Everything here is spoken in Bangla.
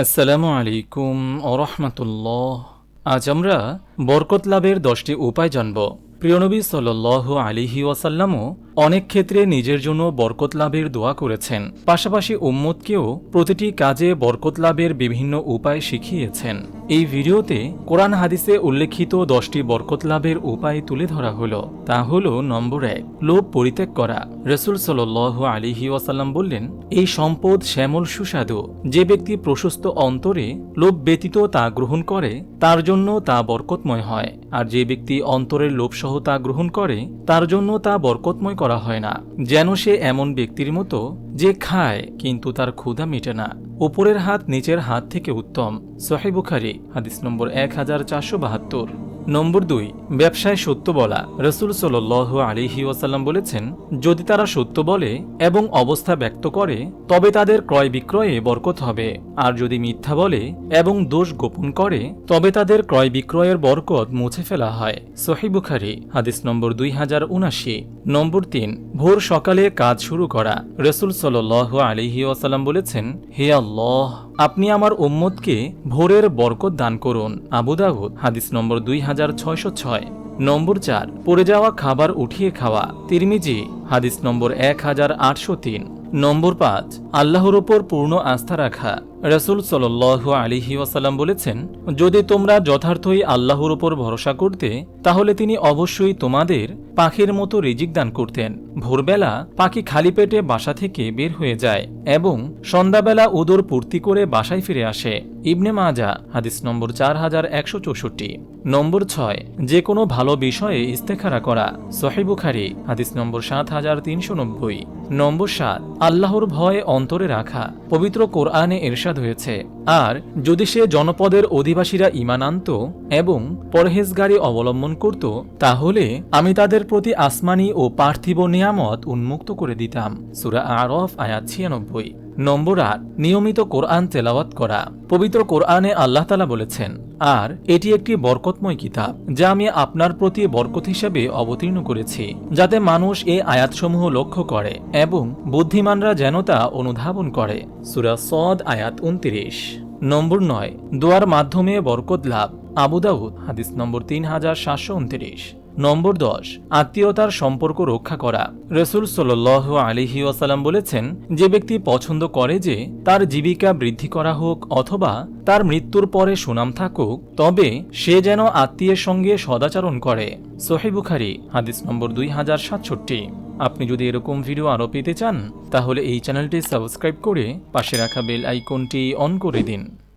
আসসালামু আলাইকুম ওরহমতুল্লাহ আজ আমরা বরকত লাভের দশটি উপায় জানব। প্রিয়নবী সাল আলিহি ওয়াসাল্লামও অনেক ক্ষেত্রে নিজের জন্য বরকত লাভের দোয়া করেছেন। পাশাপাশি উম্মতকেও প্রতিটি কাজে বরকত লাভের বিভিন্ন উপায় শিখিয়েছেন। এই ভিডিওতে কোরআন হাদিসে উল্লেখিত দশটি বরকত লাভের উপায় তুলে ধরা হলো। তা হল, নম্বর এক, লোভ পরিত্যাগ করা। রসুল সাল আলিহি ওয়াসাল্লাম বললেন, এই সম্পদ শ্যামল সুস্বাদু। যে ব্যক্তি প্রশস্ত অন্তরে লোভ ব্যতীত তা গ্রহণ করে, তার জন্য তা বরকতময় হয়। আর যে ব্যক্তি অন্তরের লোভসহ তা গ্রহণ করে, তার জন্য তা বরকতময় করা হয় না, যেন সে এমন ব্যক্তির মতো যে খায়, কিন্তু তার ক্ষুধা মেটে না। উপরের হাত নিচের হাত থেকে উত্তম। সোহেবুখারি হাদিস নম্বর এক হাজার চারশো বাহাত্তর। নম্বর দুই, ব্যবসায় সত্য বলা। রসুল সাল আলিহি ওয়াসাল্লাম বলেছেন, যদি তারা সত্য বলে এবং অবস্থা ব্যক্ত করে, তবে তাদের ক্রয় বিক্রয়ে বরকত হবে। আর যদি মিথ্যা বলে এবং দোষ গোপন করে, তবে তাদের ক্রয় বিক্রয়ের বরকত মুছে ফেলা হয়। সহিবুখারি হাদিস নম্বর দুই হাজার উনাশি। নম্বর তিন, ভোর সকালে কাজ শুরু করা। রসুল সাল আলিহি ওয়াসাল্লাম বলেছেন, হে আল্লাহ, আপনি আমার উম্মতকে ভোরের বরকত দান করুন। আবু দাউদ, হাদিস নম্বর দুই হাজার ছয়শো ছয়। নম্বর চার পড়ে যাওয়া খাবার উঠিয়ে খাওয়া। তিরমিজি হাদিস নম্বর এক হাজার আটশো তিন। নম্বর পাঁচ, আল্লাহর ওপর পূর্ণ আস্থা রাখা। রসুল সাল আলিহি ওয়াসাল্লাম বলেছেন, যদি তোমরা যথার্থই আল্লাহর ওপর ভরসা করতে, তাহলে তিনি অবশ্যই তোমাদের পাখির মতো রিজিক দান করতেন। ভোরবেলা পাখি খালি পেটে বাসা থেকে বের হয়ে যায় এবং সন্ধ্যাবেলা উদর পূর্তি করে বাসায় ফিরে আসে। ইবনে মাজা, হাদিস নম্বর চার হাজার একশো চৌষট্টি। নম্বর ছয়, যে কোনো ভালো বিষয়ে ইস্তেখারা করা। সহিবুখারি হাদিস নম্বর সাত হাজার তিনশো নব্বই। নম্বর সাত, আল্লাহর ভয়ে অন্তরে রাখা। পবিত্র কোরআনে এরশাদ হয়েছে, আর যদি সে জনপদের অধিবাসীরা ইমান আনত এবং পরহেজগারি অবলম্বন করত, তাহলে আমি তাদের প্রতি আসমানি ও পার্থিব নিয়ামত উন্মুক্ত করে দিতাম। সুরা আরফ, আয়াত ছিয়ানব্বই। নম্বর আট, নিয়মিত কোরআন তেলাওয়াত করা। পবিত্র কোরআনে আল্লাহ তালা বলেছেন, আর এটি একটি বরকতময় কিতাব, যা আমি আপনার প্রতি বরকত হিসেবে অবতীর্ণ করেছি, যাতে মানুষ এই আয়াতসমূহ লক্ষ্য করে এবং বুদ্ধিমানরা যেন তা অনুধাবন করে। সুরা সদ, আয়াত উনত্রিশ। নম্বর নয়, দোয়ার মাধ্যমে বরকত লাভ। আবুদাউদ হাদিস নম্বর তিন হাজার সাতশো উনত্রিশ। নম্বর দশ, আত্মীয়তার সম্পর্ক রক্ষা করা। রসুল সাল আলিহি ওয়াসাল্লাম বলেছেন, যে ব্যক্তি পছন্দ করে যে তার জীবিকা বৃদ্ধি করা হোক অথবা তার মৃত্যুর পরে সুনাম থাকুক, তবে সে যেন আত্মীয়ের সঙ্গে সদাচরণ করে। সোহেবুখারি হাদিস নম্বর দুই হাজার সাতষট্টি। আপনি যদি এরকম ভিডিও আরও পেতে চান, তাহলে এই চ্যানেলটি সাবস্ক্রাইব করে পাশে রাখা বেল আইকনটি অন করে দিন।